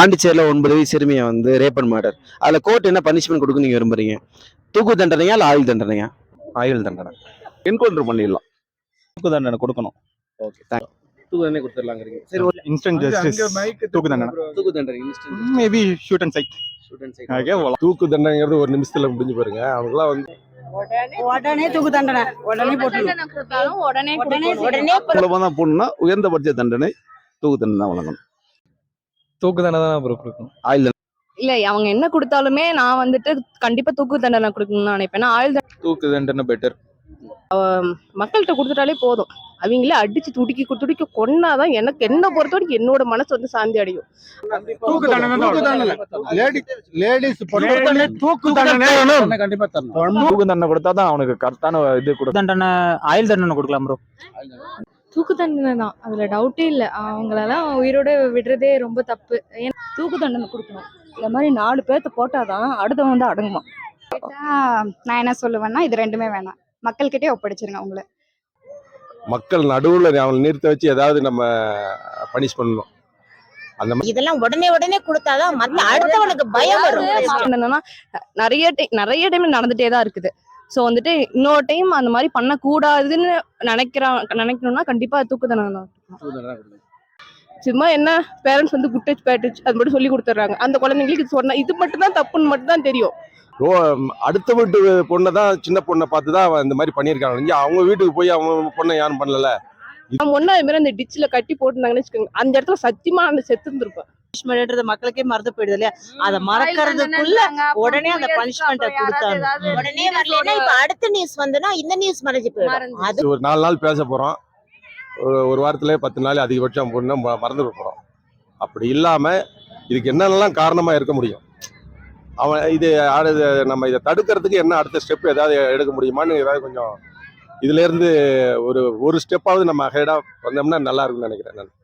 பாண்டிச்சேரியில் ஒன்பது வயசு சிறுமியை வந்து ரேப்பன் மர்டர் அதில் கோர்ட் என்ன பனிஷ்மெண்ட் கொடுக்க நீங்கள் விரும்புறீங்க? தூக்கு தண்டனையா இல்லை ஆயுள் தண்டனையா? ஆயுள் தண்டனை. என்கவுண்டர் பண்ணிடலாம். தூக்கு தண்டனை கொடுக்கணும். ஓகே தூக்கு தண்டனை கொடுத்துடலாங்கிறீங்க. சரி ஒரு இன்ஸ்டன்ட் ஜஸ்டிஸ் தூக்கு தண்டனை. தூக்கு தண்டனை maybe shoot and sight okay தூக்கு தண்டனைங்கிறது ஒரு நிமிஷத்துல முடிஞ்சு பாருங்க. அவங்களாம் வந்து உடனே தூக்கு தண்டனை. உடனே போட்டு உடனே உடனே உடனே தண்டனை தூக்கு தண்டனை தான் வழங்கணும். தூக்கு தண்டனை தான் ப்ரோ கொடுக்கணும்? ஆயுள் இல்ல அவங்க என்ன கொடுத்தாலுமே நான் வந்துட்டு கண்டிப்பா தூக்கு தண்டனை கொடுக்கணும்னு நினைப்பேன். ஆயுள் தண்டனை தூக்கு தண்டனை பெட்டர் மக்கள்கிட்ட கொடுத்துட்டாலே போதும். அவங்களே அடிச்சு துடிக்கி துடிக்க கொன்னாதான் எனக்கு என்ன பொறுத்த வரைக்கும் என்னோட மனசு வந்து சாந்தி அடையும். தூக்கு தண்டனை லேடிஸ் தூக்கு தண்டனை கண்டிப்பா தரணும். தூக்கு தண்டனை கொடுத்தா தான் அவனுக்கு கரெக்டான இது கொடுக்கும். தண்டனை ஆயுள் தண்டனை கொடுக்கலாம் ப்ரோ தூக்கு தண்டனை தான். அதுல டவுட்டே இல்லை. அவங்களெல்லாம் உயிரோட விடுறதே ரொம்ப தப்பு. ஏன்னா தூக்கு தண்டனை கொடுக்கணும். இந்த மாதிரி நாலு பேர்த்த போட்டாதான் அடுத்தவன் வந்து அடங்குமா நான் என்ன சொல்லுவேன்னா இது ரெண்டுமே வேணாம். மக்கள்கிட்டயே ஒப்படைச்சிருங்க அவங்கள மக்கள் நடுவுல அவங்களை நிறுத்த வச்சு ஏதாவது நம்ம பனிஷ் பண்ணணும். அந்த இதெல்லாம் உடனே உடனே கொடுத்தாதான் மத்த அடுத்தவனுக்கு பயம் வரும். என்னன்னா நிறைய நிறைய டைம் நடந்துட்டே தான் இருக்குது. ஸோ வந்துட்டு இன்னொரு டைம் அந்த மாதிரி பண்ணக்கூடாதுன்னு நினைக்கிறான் நினைக்கணும்னா கண்டிப்பா தூக்கு தண்டனை தான் சும்மா என்ன பேரண்ட்ஸ் வந்து குட்டச் பேட்டச் அது மட்டும் சொல்லி கொடுத்துட்றாங்க. அந்த குழந்தைங்களுக்கு இது சொன்னா இது மட்டும் தான் தப்புன்னு மட்டும் தான் தெரியும். ஓ அடுத்த வீட்டு பொண்ணை தான் சின்ன பொண்ணை பார்த்து தான் அவன் இந்த மாதிரி பண்ணியிருக்காங்க. இங்க அவங்க வீட்டுக்கு போய் அவங்க பொண்ணை யாரும் பண்ணல நம்ம ஒன்னா அது மாதிரி அந்த டிச்சில கட்டி போட்டுருந்தாங்கன்னு வச்சுக்கோங்க. அந்த இடத்துல சத்தியமா அந்த செத்து இருந்திருப்பேன். பனிஷ்மெண்ட்ன்றது மக்களுக்கே மறந்து போயிடுது இல்லையா? அதை மறக்கறதுக்குள்ள உடனே அந்த பனிஷ்மெண்ட்டை கொடுத்தாங்க. உடனே வரலன்னா இப்ப அடுத்த நியூஸ் வந்துன்னா இந்த நியூஸ் மறைஞ்சு போயிடும். அது ஒரு நாலு நாள் பேச போறோம். ஒரு ஒரு வாரத்துல பத்து நாள் அதிகபட்சம் பொண்ணை ம- மறந்துட போறோம். அப்படி இல்லாம இதுக்கு என்னென்னலாம் காரணமா இருக்க முடியும்? அவன் இது அடுத்து நம்ம இதை தடுக்கிறதுக்கு என்ன அடுத்த ஸ்டெப் ஏதாவது எடுக்க முடியுமான்னு ஏதாவது கொஞ்சம் இதுல இருந்து ஒரு ஒரு ஸ்டெப்பாவது நம்ம ஹெடா வந்தோம்னா நல்லா இருக்கும்னு நினைக்கிறேன் நான்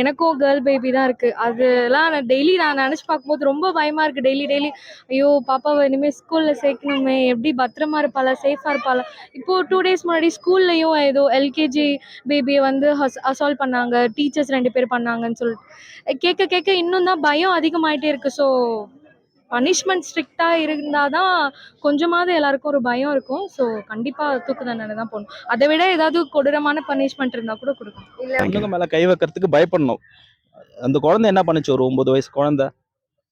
எனக்கும் கேர்ள் பேபி தான் இருக்கு. அதெல்லாம் நான் டெய்லி நான் நினைச்சு பார்க்கும்போது ரொம்ப பயமா இருக்கு. டெய்லி டெய்லி ஐயோ பாப்பாவை இனிமேல் ஸ்கூல்ல சேர்க்கணுமே. எப்படி பத்திரமா இருப்பாளா? சேஃபாக இருப்பாளா? இப்போ டூ டேஸ் முன்னாடி ஸ்கூல்லையும் ஏதோ எல்கேஜி பேபியை வந்து அசால்வ் பண்ணாங்க. டீச்சர்ஸ் ரெண்டு பேர் பண்ணாங்கன்னு சொல்லிட்டு. கேட்க கேட்க இன்னும் தான் பயம் அதிகமாயிட்டே இருக்கு. ஸோ பனிஷ்மெண்ட் ஸ்ட்ரிக்டாக இருந்தால் தான் கொஞ்சமாவது எல்லாருக்கும் ஒரு பயம் இருக்கும். ஸோ கண்டிப்பாக தூக்கு தண்டனை தான் போகணும் அதை விட ஏதாவது கொடூரமான பனிஷ்மெண்ட் இருந்தால் கூட பொண்ணுங்க மேல கை வைக்கிறதுக்கு பயப்படணும். அந்த குழந்தை என்ன பண்ணுச்சு? ஒரு ஒன்பது வயசு குழந்தை.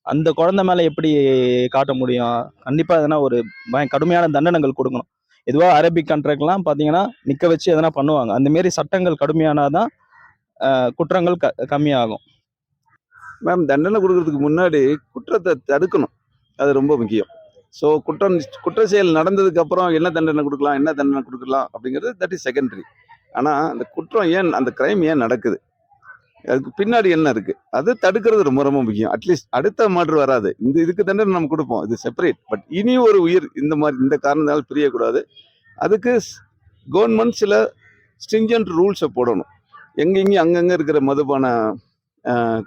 அந்த குழந்தை மேல எப்படி காட்ட முடியும்? கண்டிப்பா எதனா ஒரு பய கடுமையான தண்டனைகள் கொடுக்கணும். இதுவா அரபிக் கண்ட்ராக்ட்லாம் பாத்தீங்கன்னா நிக்க வச்சு எதனா பண்ணுவாங்க. அந்த மாரி சட்டங்கள் கடுமையானாதான் ஆஹ், குற்றங்கள் க கம்மியாகும். மேம் தண்டனை கொடுக்கறதுக்கு முன்னாடி குற்றத்தை தடுக்கணும். அது ரொம்ப முக்கியம். ஸோ குற்றம் குற்ற செயல் நடந்ததுக்கு அப்புறம் என்ன தண்டனை கொடுக்கலாம் என்ன தண்டனை கொடுக்கலாம் அப்படிங்கிறது தட் இஸ் செகண்டரி ஆனால் அந்த குற்றம் ஏன் அந்த கிரைம் ஏன் நடக்குது? அதுக்கு பின்னாடி என்ன இருக்கு? அது தடுக்கிறது ரொம்ப ரொம்ப முக்கியம். அட்லீஸ்ட் அடுத்த மாற்று வராது. இந்த இதுக்கு தண்டனை நம்ம கொடுப்போம். இது செப்பரேட் பட் இனி ஒரு உயிர் இந்த மாதிரி இந்த காரணத்தால் பிரியக்கூடாது. அதுக்கு கவர்மெண்ட் சில ஸ்ட்ரிஞ்சன்ட் ரூல்ஸை போடணும். எங்கெங்கேயும் அங்கங்கே இருக்கிற மதுபான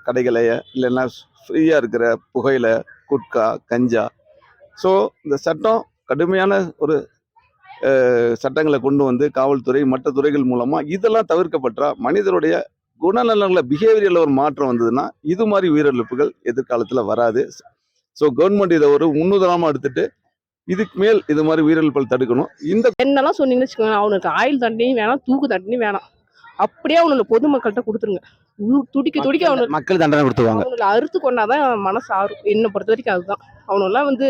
கடைகளை இல்லைன்னா ஃப்ரீயாக இருக்கிற புகையில குட்கா கஞ்சா. ஸோ இந்த சட்டம் கடுமையான ஒரு சட்டங்களை கொண்டு வந்து காவல்துறை மற்ற துறைகள் மூலமாக இதெல்லாம் தவிர்க்கப்பட்டால் மனிதருடைய குணநலங்களில் பிஹேவியரில் ஒரு மாற்றம் வந்ததுன்னா இது மாதிரி உயிரிழப்புகள் எதிர்காலத்தில் வராது. ஸோ கவர்மெண்ட் இதை ஒரு முன்னுதாரணமாக எடுத்துட்டு இதுக்கு மேல் இது மாதிரி உயிரிழப்புகள் தடுக்கணும். இந்த என்னெல்லாம் சொன்னீங்கன்னு வச்சுக்கோங்க அவனுக்கு ஆயில் தண்டனையும் வேணாம் தூக்கு தண்டனையும் வேணாம். அப்படியே அவனோட பொதுமக்கள்கிட்ட கொடுத்துருங்க. துடிக்க துடிக்க அவனுக்கு மக்கள் தண்டனை கொடுத்துருவாங்க அவனுக்கு அறுத்து கொண்டாதான் மனசு ஆறும். என்னை பொறுத்த வரைக்கும் அதுதான். அவனெல்லாம் வந்து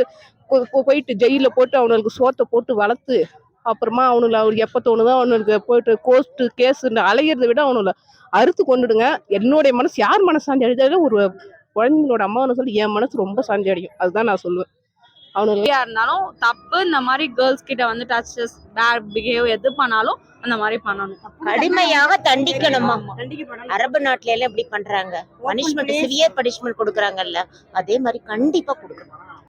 போயிட்டு ஜெயிலில் போட்டு அவனுக்கு சோத்தை போட்டு வளர்த்து அப்புறமா அவனுக்கு அவருக்கு எப்போ தோணுதோ அவனுக்கு போயிட்டு கோர்ட்டு கேஸுன்னு அலையிறத விட அவனுல அறுத்து கொண்டுடுங்க. என்னுடைய மனசு யார் மனசு சாந்தி அடைஞ்சாலும் ஒரு குழந்தைங்களோட அம்மாவை சொல்லி என் மனசு ரொம்ப சாந்தி அடையும். அதுதான் நான் சொல்லுவேன். அவனுக்கு இருந்தாலும் தப்பு இந்த மாதிரி கேர்ள்ஸ் கிட்ட வந்து டச்சஸ் பேட் பிஹேவ் எது பண்ணாலும் அந்த மாதிரி பண்ணணும். கடுமையாக தண்டிக்கணுமா. அரபு நாட்டுல எல்லாம் இப்படி பண்றாங்க. பனிஷ்மெண்ட் சிவியர் பனிஷ்மெண்ட் கொடுக்குறாங்கல்ல. அதே மாதிரி கண்டிப்பா கொடுக்கணும்.